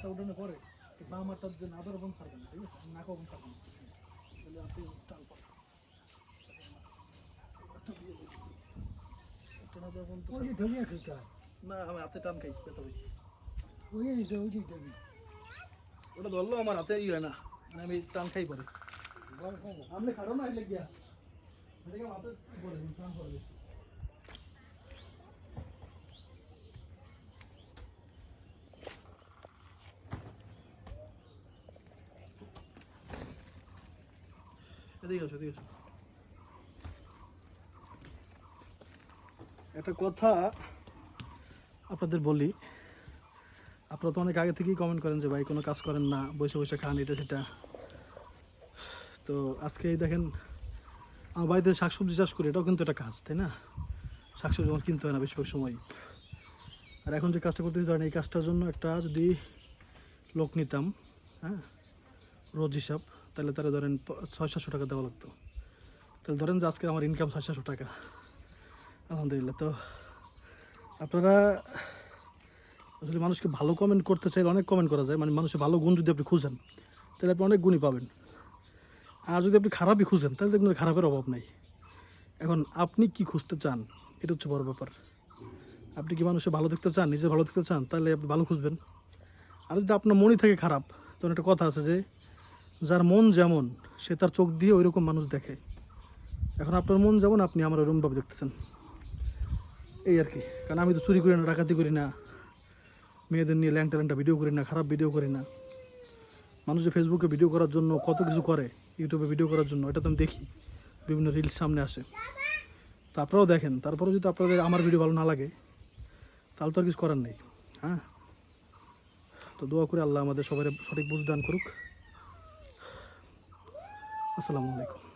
মাথা উঠানোর পরে বাম হাতটা যে নাদর এবং ছাড়বেন না, ঠিক আছে? নাক এবং ছাড়বেন না। তাহলে আপনি টান পান একটু দিয়ে দিন। একটু না দেওয়া পর্যন্ত ওই ধরিয়া খেতে হয়। না আমি হাতে টান খাই পেতে হবে। ওই যে ওই যে ওটা ধরলো আমার হাতে ই হয় না। মানে আমি টান খাই পরে। আপনি খাড়ো না গিয়া। হাতে টান একটা কথা আপনাদের বলি। আপনারা তো অনেক আগে থেকেই কমেন্ট করেন যে, ভাই, কোনো কাজ করেন না, বসে বসে খান, এটা সেটা। তো আজকে এই দেখেন, আমার বাড়িতে শাকসবজি চাষ করি, এটাও কিন্তু একটা কাজ, তাই না? শাকসবজি আমার কিনতে হয় না বেশিরভাগ সময়। আর এখন যে কাজটা করতেছি, ধরেন এই কাজটার জন্য একটা যদি লোক নিতাম হ্যাঁ রোজ হিসাব তাহলে তারা ধরেন ছয়, সাতশো টাকা দেওয়া লাগতো। তাহলে ধরেন যে আজকে আমার ইনকাম ছয়, সাতশো টাকা। আলহামদুলিল্লাহ, তো আপনারা আসলে মানুষকে ভালো কমেন্ট করতে চাইলে অনেক কমেন্ট করা যায়। মানে মানুষের ভালো গুণ যদি আপনি খুঁজেন, তাহলে আপনি অনেক গুণই পাবেন। আর যদি আপনি খারাপই খুঁজেন, তাহলে দেখবেন খারাপের অভাব নাই। এখন আপনি কি খুঁজতে চান, এটা হচ্ছে বড় ব্যাপার। আপনি কি মানুষের ভালো দেখতে চান, নিজে ভালো দেখতে চান, তাহলে আপনি ভালো খুঁজবেন। আর যদি আপনার মনই থাকে খারাপ, তখন একটা কথা আছে যে যার মন যেমন, সে তার চোখ দিয়ে ওই রকম মানুষ দেখে। এখন আপনার মন যেমন, আপনি আমার ওরকমভাবে দেখতেছেন। এই আর কি। কারণ আমি তো চুরি করি না, ডাকাতি করি না। মেয়েদের নিয়ে ল্যাংটা ল্যাংটা ভিডিও করি না, খারাপ ভিডিও করি না। মানুষ যে ফেসবুকে ভিডিও করার জন্য কত কিছু করে ইউটিউবে ভিডিও করার জন্য, এটা তো আমি দেখি। বিভিন্ন রিলস সামনে আসে। তো আপনারাও দেখেন, তারপরেও যদি আপনাদের আমার ভিডিও ভালো না লাগে, তাহলে তো আর কিছু করার নেই। হ্যাঁ? তো দোয়া করে আল্লাহ আমাদের সবাই সঠিক বুঝ দান করুক। আসসালামু আলাইকুম।